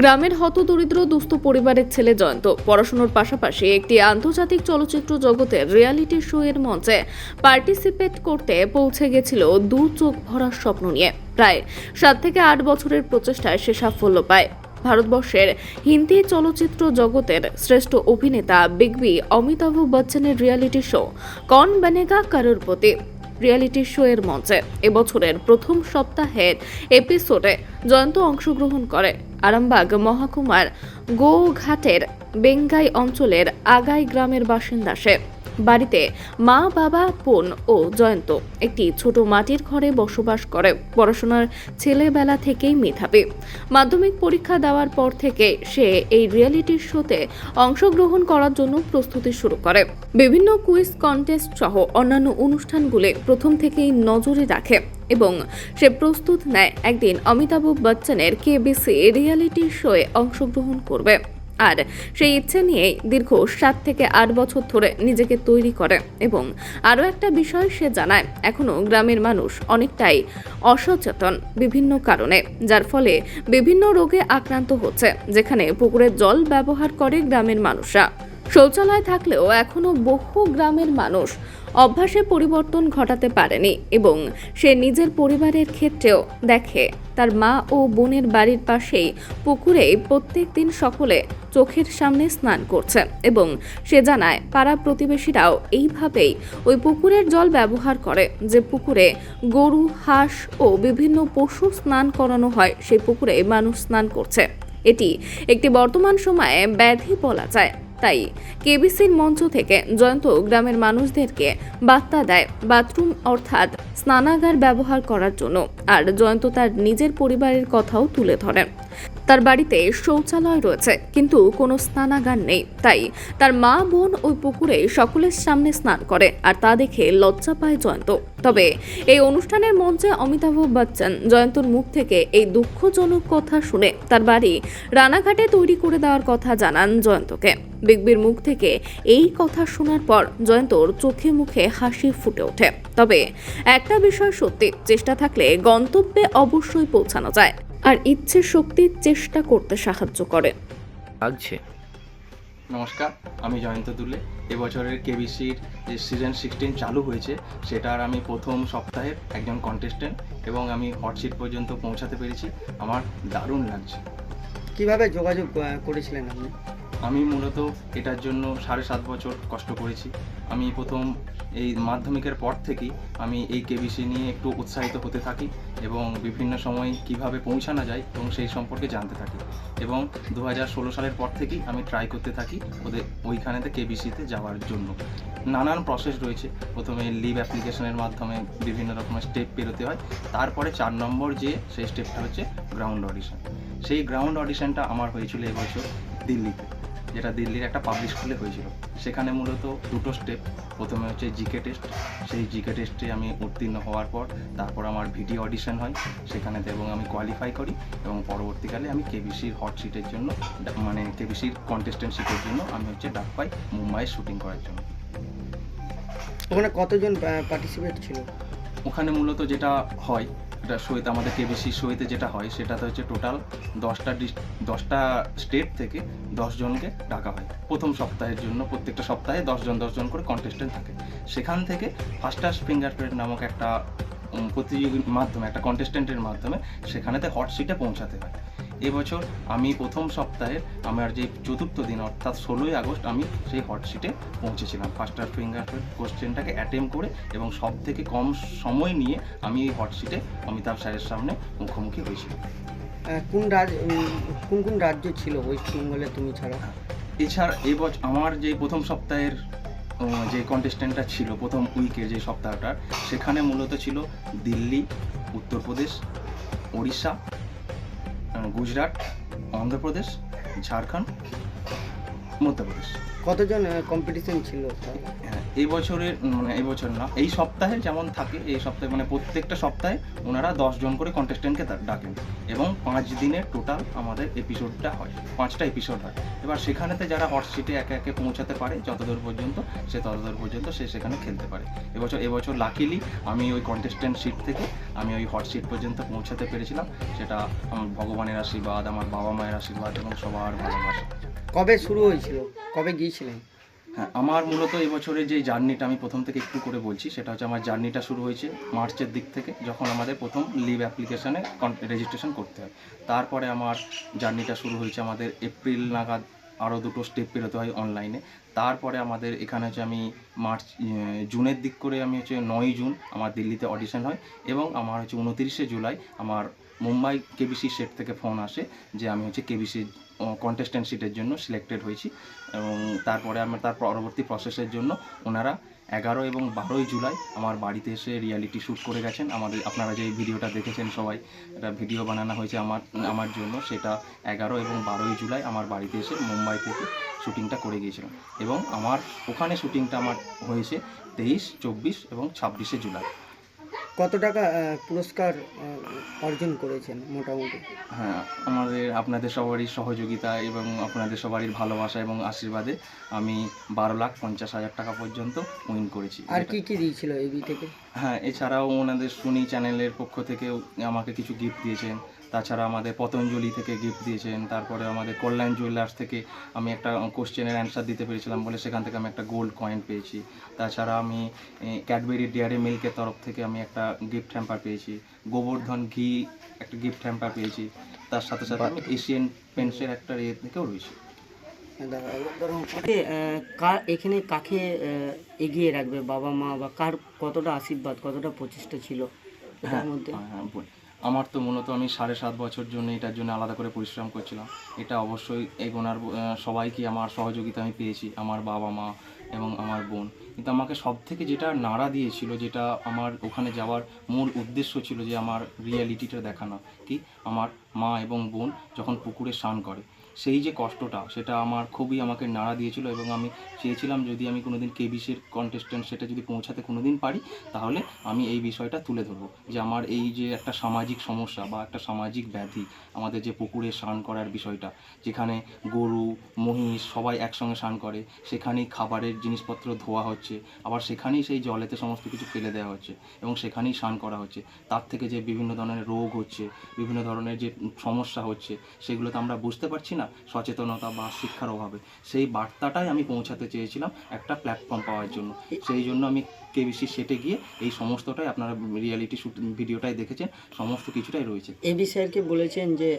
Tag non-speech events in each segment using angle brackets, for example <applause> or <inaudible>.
গ্রামের হতদরিদ্র দুস্থ পরিবারের ছেলে জয়ন্ত। পড়াশোনার পাশাপাশি একটি আন্তর্জাতিক চলচ্চিত্র জগতের রিয়ালিটি শো এর মঞ্চে পার্টিসিপেট করতে পৌঁছে গেছিল দু চোখ ভরার স্বপ্ন নিয়ে। প্রায় সাত থেকে আট বছরের প্রচেষ্টায় সে সাফল্য পায়। ভারতবর্ষের হিন্দি চলচ্চিত্র জগতের শ্রেষ্ঠ অভিনেতা বিগ বি অমিতাভ বচ্চনের রিয়ালিটি শো কন বনেগা করোড়পতি রিয়ালিটি শো এর মঞ্চে এবছরের প্রথম সপ্তাহের এপিসোডে জয়ন্ত অংশগ্রহণ করে। আরামবাগ মহাকুমার গোঘাটের বেঙ্গাই অঞ্চলের আগাই গ্রামের বাসিন্দা সে। বাড়িতে মা, বাবা, বোন ও জয়ন্ত একটি ছোট মাটির ঘরে বসবাস করে। পড়াশোনার ছেলেবেলা থেকেই মেধাবী। মাধ্যমিক পরীক্ষা দেওয়ার পর থেকে সে এই রিয়েলিটি শোতে অংশগ্রহণ করার জন্য প্রস্তুতি শুরু করে। বিভিন্ন কুইজ কন্টেস্ট সহ অন্যান্য অনুষ্ঠানগুলি প্রথম থেকেই নজরে রাখে এবং সে প্রস্তুত নেয় একদিন অমিতাভ বচ্চনের কেবিসি রিয়েলিটি শোয়ে অংশগ্রহণ করবে। আর সেই ইচ্ছে নিয়েই দীর্ঘ সাত থেকে আট বছর ধরে নিজেকে তৈরি করে এবং আরও একটা বিষয় সে জানায়, এখনও গ্রামের মানুষ অনেকটাই অসচেতন বিভিন্ন কারণে, যার ফলে বিভিন্ন রোগে আক্রান্ত হচ্ছে, যেখানে পুকুরের জল ব্যবহার করে গ্রামের মানুষরা। শৌচালয় থাকলেও এখনও বহু গ্রামের মানুষ অভ্যাসে পরিবর্তন ঘটাতে পারেনি এবং সে নিজের পরিবারের ক্ষেত্রেও দেখে। তার মা ও বোনের বাড়ির পাশেই পুকুরে প্রত্যেক দিন সকলে চোখের সামনে স্নান করছে এবং সে জানায়, পাড়া প্রতিবেশীরাও এইভাবেই ওই পুকুরের জল ব্যবহার করে, যে পুকুরে গরু, হাঁস ও বিভিন্ন পশু স্নান করানো হয়, সেই পুকুরে মানুষ স্নান করছে। এটি একটি বর্তমান সময়ে ব্যাধি বলা যায়। তাই কেবিসির মঞ্চ থেকে জয়ন্ত গ্রামের মানুষদেরকে বার্তা দেয় বাথরুম অর্থাৎ স্নানাগার ব্যবহার করার জন্য। আর জয়ন্ত তার নিজের পরিবারের কথাও তুলে ধরেন তার বাড়িতে শৌচালয় রয়েছে, কিন্তু কোনো স্নানাগার নেই। তাই তার মা, বোন ওই পুকুরে সকলের সামনে স্নান করে আর তা দেখে লজ্জা পায় জয়ন্ত। তবে এই অনুষ্ঠানের মঞ্চে অমিতাভ বচ্চন জয়ন্তর মুখ থেকে এই দুঃখজনক কথা শুনে তার বাড়ি রানাঘাটে তৈরি করে দেওয়ার কথা জানান জয়ন্তকে। বিগবির মুখ থেকে এই কথা শোনার পর জয়ন্তর চোখে মুখে হাসি ফুটে ওঠে। তবে একটা বিষয় সত্যি, চেষ্টা থাকলে গন্তব্যে অবশ্যই পৌঁছানো যায়। আর ইচ্ছে শক্তি চেষ্টা করতে সাহায্য করে। লাগছে। নমস্কার আমি জয়ন্ত দুলে। এবছরের কেবিসির যে সিজন সিক্সটিন চালু হয়েছে সেটার আমি প্রথম সপ্তাহের একজন কন্টেস্টেন্ট এবং আমি হটসিট পর্যন্ত পৌঁছাতে পেরেছি। আমার দারুণ লাগছে। কীভাবে যোগাযোগ করেছিলেন আপনি? আমি মূলত এটার জন্য সাড়ে সাত বছর কষ্ট করেছি। আমি প্রথম এই মাধ্যমিকের পর থেকেই আমি এই কেবিসি নিয়ে একটু উৎসাহিত হতে থাকি এবং বিভিন্ন সময় কীভাবে পৌঁছানো যায় এবং সেই সম্পর্কে জানতে থাকি এবং দু হাজার ষোলো সালের পর থেকেই আমি ট্রাই করতে থাকি ওদের ওইখানেতে কেবিসিতে যাওয়ার জন্য। নানান প্রসেস রয়েছে। প্রথমে লিভ অ্যাপ্লিকেশনের মাধ্যমে বিভিন্ন রকমের স্টেপ পেরোতে হয়। তারপরে চার নম্বর যে সেই স্টেপটা হচ্ছে গ্রাউন্ড অডিশন সেই গ্রাউন্ড অডিশনটা আমার হয়েছিল এবছর দিল্লিতে। যেটা দিল্লির একটা পাবলিক স্কুলে হয়েছিল। সেখানে মূলত দুটো স্টেপ প্রথমে হচ্ছে জিকে টেস্ট সেই জিকে টেস্টে আমি উত্তীর্ণ হওয়ার পর তারপর আমার ভিডিও অডিশন হয়। সেখানেতে এবং আমি কোয়ালিফাই করি এবং পরবর্তীকালে আমি কেবিসির হট সিটের জন্য মানে কেবিসির কন্টেস্টেন্ট সিটের জন্য আমি হচ্ছে ডাক পাই মুম্বাইয়ে শুটিং করার জন্য। ওখানে কতজন পার্টিসিপেট ছিল? ওখানে মূলত যেটা হয় এটা শোয়েতে, আমাদের কেবিসি শোয়েতে যেটা হয়, সেটাতে হচ্ছে টোটাল দশটা ডিস দশটা স্টেট থেকে দশজনকে ডাকা হয়। প্রথম সপ্তাহের জন্য, প্রত্যেকটা সপ্তাহে দশজন দশজন করে কন্টেস্টেন্ট থাকে। সেখান থেকে ফাস্টাস্ট ফিঙ্গারপ্রিন্ট নামক একটা প্রতিযোগীর মাধ্যমে, একটা কন্টেস্টেন্টের মাধ্যমে, সেখানেতে হট সিটে পৌঁছাতে হয়। এবছর আমি প্রথম সপ্তাহে আমার যে চতুর্থ দিন অর্থাৎ ষোলোই আগস্ট আমি সেই হট সিটে পৌঁছেছিলাম। ফাস্টার ফিঙ্গারপ্রিন্ট কোশ্চেনটাকে অ্যাটেম্প করে এবং সব থেকে কম সময় নিয়ে আমি এই হট সিটে অমিতাভ স্যারের সামনে মুখোমুখি হয়েছিলাম কোন রাজ কোন কোন রাজ্য ছিল ওয়েস্ট বেঙ্গলে তুমি ছাড়া? এছাড়া এবছর আমার যে প্রথম সপ্তাহের যে কন্টেস্টেন্টটা ছিল প্রথম উইকের যে সপ্তাহটার সেখানে মূলত ছিল দিল্লি উত্তরপ্রদেশ উড়িষ্যা আহ, গুজরাট অন্ধ্রপ্রদেশ ঝাড়খণ্ড মধ্যপ্রদেশ। কতজন কম্পিটিশন ছিল? তাহলে? হ্যাঁ এই বছরের মানে এই বছর না, এই সপ্তাহে যেমন থাকে, এই সপ্তাহে মানে প্রত্যেকটা সপ্তাহে ওনারা দশজন করে কন্টেস্ট্যান্টকে ডাকেন এবং পাঁচ দিনের টোটাল আমাদের এপিসোডটা হয়, পাঁচটা এপিসোড হয়। এবার সেখানেতে যারা হট সিটে একে একে পৌঁছাতে পারে, যতদূর পর্যন্ত সে ততদূর পর্যন্ত সে সেখানে খেলতে পারে। এবছর এবছর লাকিলি আমি ওই কন্টেস্টেন্ট সিট থেকে, আমি ওই হট সিট পর্যন্ত পৌঁছাতে পেরেছিলাম। সেটা আমার ভগবানের আশীর্বাদ, আমার বাবা মায়ের আশীর্বাদ এবং সবার ভালোবাসা। কবে শুরু হয়েছিল? কবে গিয়েছিলেন? হ্যাঁ আমার মূলত এই বছরের যে জার্নিটা আমি প্রথম থেকে একটু করে বলছি, সেটা হচ্ছে আমার জার্নিটা শুরু হয়েছে মার্চের দিক থেকে, যখন আমাদের প্রথম লিভ অ্যাপ্লিকেশানে রেজিস্ট্রেশন করতে হয়। তারপরে আমার জার্নিটা শুরু হয়েছে আমাদের এপ্রিল নাগাদ আরও দুটো স্টেপ পেরোতে হয় অনলাইনে তারপরে আমাদের এখানে হচ্ছে আমি মার্চ জুনের দিক করে আমি হচ্ছে নয় জুন আমার দিল্লিতে অডিশন হয় এবং আমার হচ্ছে উনতিরিশে জুলাই আমার মুম্বাই কেবিসি সেট থেকে ফোন আসে যে আমি হচ্ছে কেবিসি কন্টেস্ট্যান্ট সিটের জন্য সিলেক্টেড হয়েছি। এবং তারপরে আমার, তার পরবর্তী প্রসেসের জন্য ওনারা এগারো এবং বারোই জুলাই আমার বাড়িতে এসে রিয়ালিটি শ্যুট করে গেছেন। আমাদের, আপনারা যে ভিডিওটা দেখেছেন সবাই এটা ভিডিও বানানো হয়েছে আমার আমার জন্য। সেটা এগারো এবং বারোই জুলাই আমার বাড়িতে এসে মুম্বাই থেকে শ্যুটিংটা করে গিয়েছিলাম। এবং আমার ওখানে শ্যুটিংটা আমার হয়েছে তেইশ, চব্বিশ এবং ছাব্বিশে জুলাই। কত টাকা পুরস্কার অর্জন করেছেন মোটামুটি? হ্যাঁ আমাদের আপনাদের সবারই সহযোগিতা এবং আপনাদের সবারই ভালোবাসা এবং আশীর্বাদে আমি বারো লাখ পঞ্চাশ হাজার টাকা পর্যন্ত উইন করেছি। আর কি কি দিয়েছিল এবি থেকে? হ্যাঁ এছাড়াও ওনাদের সুনি চ্যানেলের পক্ষ থেকেও আমাকে কিছু গিফট দিয়েছেন। তাছাড়া আমাদের পতঞ্জলি থেকে গিফট দিয়েছেন তারপরে আমাদের কল্যাণ জুয়েলার্স থেকে আমি একটা কোশ্চেনের অ্যান্সার দিতে পেরেছিলাম বলে সেখান থেকে আমি একটা গোল্ড কয়েন পেয়েছি। তাছাড়া আমি ক্যাডবেরি ডেয়ারি মিল্কের তরফ থেকে আমি একটা গিফট হ্যাম্পার পেয়েছি গোবর্ধন ঘি একটা গিফট হ্যাম্পার পেয়েছি তার সাথে সাথে আমি এশিয়ান পেন্টসের একটা ইয়ে থেকেও রয়েছি। এখানে কাকে এগিয়ে রাখবে বাবা মা বা কার কতটা আশীর্বাদ কতটা প্রচেষ্টা ছিল? হ্যাঁ, হ্যাঁ, বলি। আমার তো মূলত আমি সাড়ে সাত বছর জন্য এটার জন্য আলাদা করে পরিশ্রম করছিলাম। এটা অবশ্যই এগোনার সবাইকে আমার সহযোগিতা আমি পেয়েছি, আমার বাবা মা এবং আমার বোন। কিন্তু আমাকে সব থেকে যেটা নাড়া দিয়েছিল, যেটা আমার ওখানে যাওয়ার মূল উদ্দেশ্য ছিল যে আমার রিয়ালিটিটা দেখানো, কি? আমার মা এবং বোন যখন পুকুরে স্নান করে সেই যে কষ্টটা, সেটা আমার খুবই আমাকে নাড়া দিয়েছিল এবং আমি চেয়েছিলাম যদি আমি কোনোদিন কেবিসের কন্টেস্ট্যান্ট সেটা যদি পৌঁছাতে কোনোদিন পারি, তাহলে আমি এই বিষয়টা তুলে ধরবো। যে আমার এই যে একটা সামাজিক সমস্যা বা একটা সামাজিক ব্যাধি, আমাদের যে পুকুরে স্নান করার বিষয়টা, যেখানে গরু, মহিষ সবাই একসঙ্গে স্নান করে, সেখানেই খাবারের জিনিসপত্র ধোয়া হচ্ছে, আবার সেখানেই সেই জলেতে সমস্ত কিছু ফেলে দেওয়া হচ্ছে এবং সেখানেই স্নান করা হচ্ছে। তার থেকে যে বিভিন্ন ধরনের রোগ হচ্ছে, বিভিন্ন ধরনের যে সমস্যা হচ্ছে সেগুলো তো আমরা বুঝতে পারছি না সচেতনতা বা শিক্ষার অভাবে। সেই বার্তাটাই আমি পৌঁছাতে চেয়েছিলাম একটা প্ল্যাটফর্ম পাওয়ার জন্য। সেই জন্য আমি কে কেবিসি সেটে গিয়ে এই সমস্তটাই আপনারা রিয়ালিটি শুট ভিডিওটাই দেখেছেন, সমস্ত কিছুটাই রয়েছে। এবি স্যারকে বলেছেন যে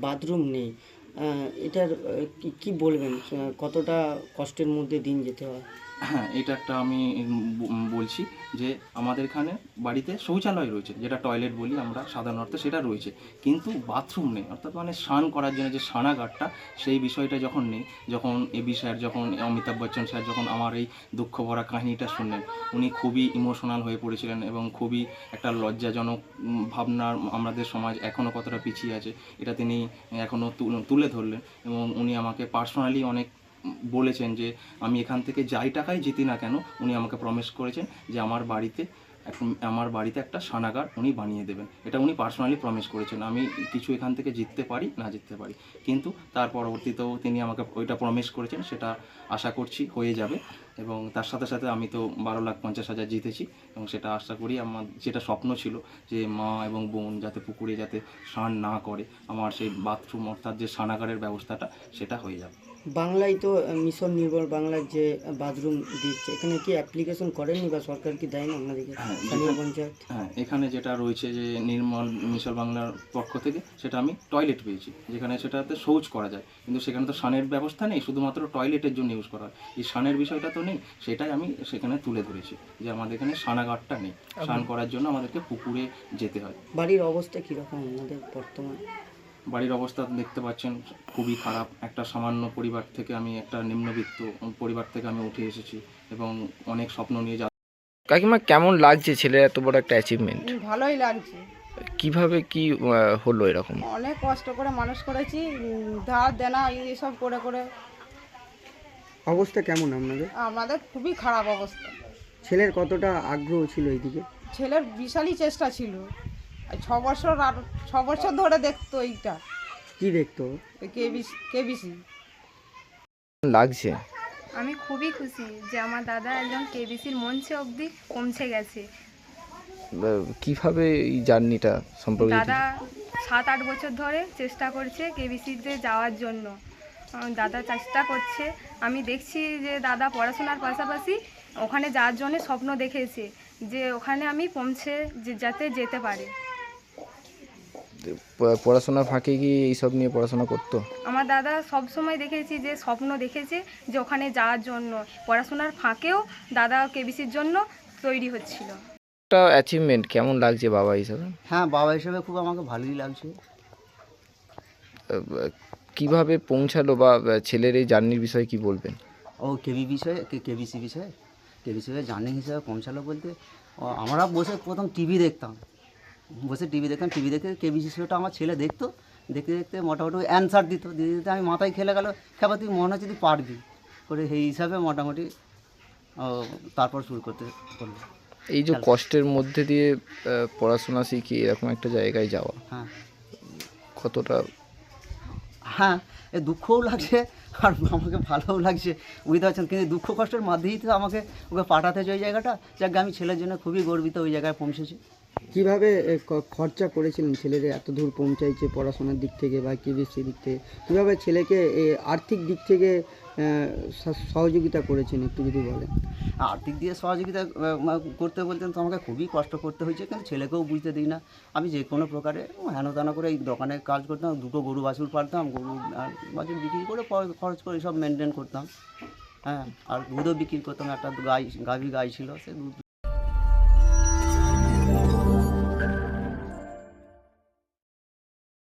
বাথরুম নেই। এটার কি বলবেন? কতটা কষ্টের মধ্যে দিন যেতে হয়? হ্যাঁ <coughs> এটা একটা আমি বলছি যে আমাদের এখানে বাড়িতে শৌচালয় রয়েছে, যেটা টয়লেট বলি আমরা সাধারণ অর্থে সেটা রয়েছে। কিন্তু বাথরুম নেই, অর্থাৎ মানে স্নান করার জন্য যে স্নানাগারটা সেই বিষয়টা যখন নেই, যখন এবি স্যার যখন অমিতাভ বচ্চন স্যার যখন আমার এই দুঃখ ভরা কাহিনীটা শুনলেন, উনি খুবই ইমোশনাল হয়ে পড়েছিলেন এবং খুবই একটা লজ্জাজনক ভাবনার আমাদের সমাজ এখনও কতটা পিছিয়ে আছে, এটা তিনি এখনও তুলে ধরলেন এবং উনি আমাকে পার্সোনালি অনেক বলেছেন যে আমি এখান থেকে যাই টাকায় জিতি না কেন, উনি আমাকে প্রমিস করেছেন যে আমার বাড়িতে আমার বাড়িতে একটা সানাগার উনি বানিয়ে দেবেন। এটা উনি পার্সোনালি প্রমিস করেছেন। আমি কিছু এখান থেকে জিততে পারি, না জিততে পারি। কিন্তু তার পরবর্তীতেও তিনি আমাকে ওইটা প্রমিস করেছেন, সেটা আশা করছি হয়ে যাবে। এবং তার সাথে সাথে আমি তো বারো লাখ পঞ্চাশ হাজার জিতেছি। এবং সেটা আশা করি আমার, যেটা স্বপ্ন ছিল যে মা এবং বোন যাতে পুকুরে যাতে স্নান না করে, আমার সেই বাথরুম অর্থাৎ যে স্নানাগারের ব্যবস্থাটা, সেটা হয়ে যাবে। বাংলায় তো মিশন নির্ভর বাংলার যে বাথরুম দিচ্ছে এখানে কি অ্যাপ্লিকেশন করেননি বা সরকার কি দেয় না আপনাদেরকে? হ্যাঁ, স্থানীয় পঞ্চায়েত? হ্যাঁ এখানে যেটা রয়েছে যে নির্মল মিশন বাংলার পক্ষ থেকে সেটা আমি টয়লেট পেয়েছি যেখানে সেটাতে শৌচ করা যায়। কিন্তু সেখানে তো সানের ব্যবস্থা নেই শুধুমাত্র টয়লেটের জন্য ইউজ করা হয়। এই সানের বিষয়টা তো নেই সেটাই আমি সেখানে তুলে ধরেছি যে আমাদের এখানে স্নানাগারটা নেই। স্নান করার জন্য আমাদেরকে পুকুরে যেতে হয়। বাড়ির অবস্থা কীরকম আপনাদের বর্তমান? বাড়ির অবস্থা দেখতে পাচ্ছেন খুবই খারাপ। একটা সামান্য পরিবার থেকে আমি একটা নিম্নবিত্ত পরিবার থেকে আমি উঠে এসেছি এবং অনেক স্বপ্ন নিয়ে যা কাকিমা কেমন লাগছে ছেলের এত বড় একটা অ্যাচিভমেন্ট ভালোই লাগছে। কীভাবে কি আহ, হলো এরকম? অনেক কষ্ট করে মানুষ করেছি উম, ধার দেনা এসব করে করে। অবস্থা কেমন আপনাদের? আমাদের খুবই খারাপ অবস্থা। ছেলের কতটা আগ্রহ ছিল এইদিকে? ছেলের বিশালই চেষ্টা ছিল। ছ বছর আর ছ বছর ধরে দেখতো এইটা। কি দেখতো? KBC KBC. লাগছে? আমি খুবই খুশি যে আমার দাদা একজন কেবিসির মঞ্চে অবধি পৌঁছে গেছে। কীভাবে এই জার্নিটা সম্পর্কে দাদা সাত আট বছর ধরে চেষ্টা করছে কেবিসিতে যাওয়ার জন্য। দাদা চেষ্টা করছে। আমি দেখছি যে দাদা পড়াশোনার পাশাপাশি ওখানে যাওয়ার জন্য স্বপ্ন দেখেছে যে ওখানে আমি পৌঁছে যাতে যেতে পারে। পড়াশোনার ফাঁকে কি এইসব নিয়ে পড়াশোনা করতো? আমার দাদা সব সময় দেখেছি যে স্বপ্ন দেখেছে যে ওখানে যাওয়ার জন্য। পড়াশোনার ফাঁকেও দাদা কেবিসির জন্য তৈরি হচ্ছিল। একটা অ্যাচিভমেন্ট কেমন লাগছে বাবা হিসাবে হ্যাঁ বাবা হিসাবে খুব আমাকে ভালোই লাগছে। কীভাবে পৌঁছালো বা ছেলের এই জার্নির বিষয়ে কি বলবেন? ও কেবি বিষয়ে? কেবিসি বিষয়ে? কেবিসি বিষয়ে জার্নি হিসেবে পৌঁছালো বলতে ও, আমরা বসে প্রথম টিভি দেখতাম। বসে টিভি দেখতাম টিভি দেখে কেবিসি শোটা আমার ছেলে দেখতো। দেখতে দেখতে মোটামুটি অ্যান্সার দিত। দিতে দিতে আমি মাথায় খেলে গেল খেবা তুই মনে হচ্ছে তুই পারবি। করে সেই হিসাবে মোটামুটি ও, তারপর শুরু করতে করল। এই যে কষ্টের মধ্যে দিয়ে পড়াশোনা শিখি এরকম একটা জায়গায় যাওয়া হ্যাঁ। কতটা? হ্যাঁ এ দুঃখও লাগছে আর আমাকে ভালোও লাগছে বুঝতে পারছেন? কিন্তু দুঃখ কষ্টের মাধ্যমেই তো আমাকে ওকে পাঠাতে হয়েছে ওই জায়গাটা। যাক আমি ছেলের জন্য খুবই গর্বিত ওই জায়গায় পৌঁছেছি। কীভাবে খরচা করেছিলেন ছেলের এত দূর পৌঁছাইছে পড়াশোনার দিক থেকে বা কেবিসি দিক থেকে? কীভাবে ছেলেকে আর্থিক দিক থেকে সহযোগিতা করেছেন একটু যদি বলেন? আর্থিক দিয়ে সহযোগিতা করতে বলতেন তো আমাকে খুবই কষ্ট করতে হয়েছে, কিন্তু ছেলেকেও বুঝতে দিই না। আমি যে কোনো প্রকারে হেন করে এই দোকানে কাজ করতাম, দুটো গরু বাছুর পালতাম, গরু বাছুর বিক্রি করে খরচ করে সব মেনটেন করতাম। হ্যাঁ আর দুধও বিক্রি করতাম, একটা গাই গাভী গাই ছিল, সে দুধ